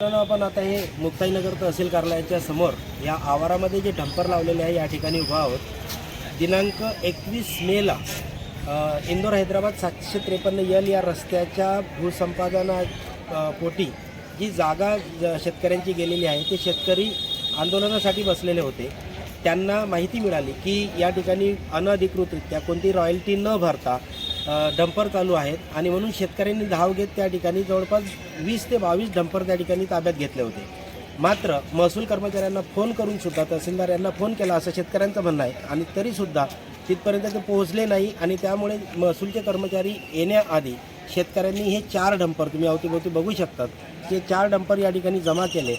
मित्रांनो आपण आता हे मुक्ताईनगर तहसील कार्यालयाच्या समोर या आवारामध्ये जे डंपर लावलेले आहे या ठिकाणी उभा आहोत. दिनांक एकवीस मेला इंदोर हैदराबाद सातशे त्रेपन्न यल या रस्त्याच्या भूसंपादना पोटी जी जागा ज- शेतकऱ्यांची गेलेली आहे ते शेतकरी आंदोलनासाठी बसलेले होते. त्यांना माहिती मिळाली की या ठिकाणी अनधिकृतरित्या कोणती रॉयल्टी न भरता डंपर चालू आहेत आणि म्हणून शेतकऱ्यांनी धाव घेत त्या ठिकाणी जवळपास वीस ते बावीस डंपर त्या ठिकाणी ताब्यात घेतले होते. मात्र महसूल कर्मचाऱ्यांना फोन करून सुद्धा तहसीलदार यांना फोन केला असं शेतकऱ्यांचं म्हणणं आहे आणि तरीसुद्धा तिथपर्यंत ते पोहोचले नाही आणि त्यामुळे महसूलचे कर्मचारी येण्याआधी शेतकऱ्यांनी हे चार डंपर तुम्ही अवतीभोवती बघू शकतात ते चार डंपर या ठिकाणी जमा केले.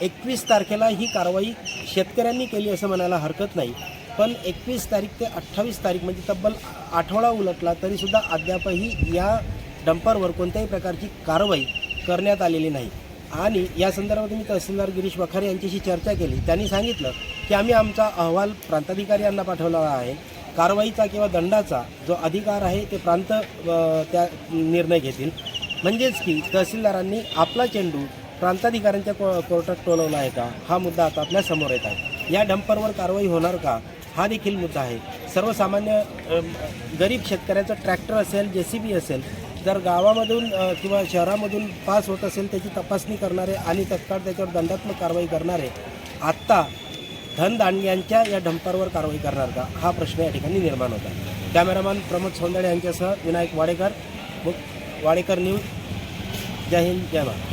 एकवीस तारखेला ही कारवाई शेतकऱ्यांनी केली असं म्हणायला हरकत नाही. पण एकवीस तारीख ते अठ्ठावीस तारीख म्हणजे तब्बल आठवडा उलटला तरीसुद्धा अद्यापही या डंपरवर कोणत्याही प्रकारची कारवाई करण्यात आलेली नाही. आणि या संदर्भात मी तहसीलदार गिरीश वखारे यांच्याशी चर्चा केली. त्यांनी सांगितलं की आम्ही आमचा अहवाल प्रांताधिकारी यांना पाठवला आहे. कारवाईचा किंवा दंडाचा जो अधिकार आहे ते प्रांत त्या निर्णय घेतील. म्हणजेच की तहसीलदारांनी आपला चेंडू प्रांताधिकाऱ्यांच्या को कोर्टात टोलवला आहे का? हा मुद्दा आता आपल्यासमोर येत आहे. या डंपरवर कारवाई होणार का? हा देखील मुद्दा आहे. सर्वसामान्य गरीब शेतकऱ्याचं ट्रॅक्टर असेल जे सी बी असेल जर गावामधून किंवा शहरामधून पास होत असेल त्याची तपासणी करणारे आणि तत्काळ त्याच्यावर दंडात्मक कारवाई करणारे आत्ता धनदांडग्यांच्या या डंपरवर कारवाई करणार का? हा प्रश्न या ठिकाणी निर्माण होता कॅमेरामॅन प्रमोद सोंदळे यांच्यासह विनायक वाडेकर वाडेकर न्यूज जय हिंद जय महाराज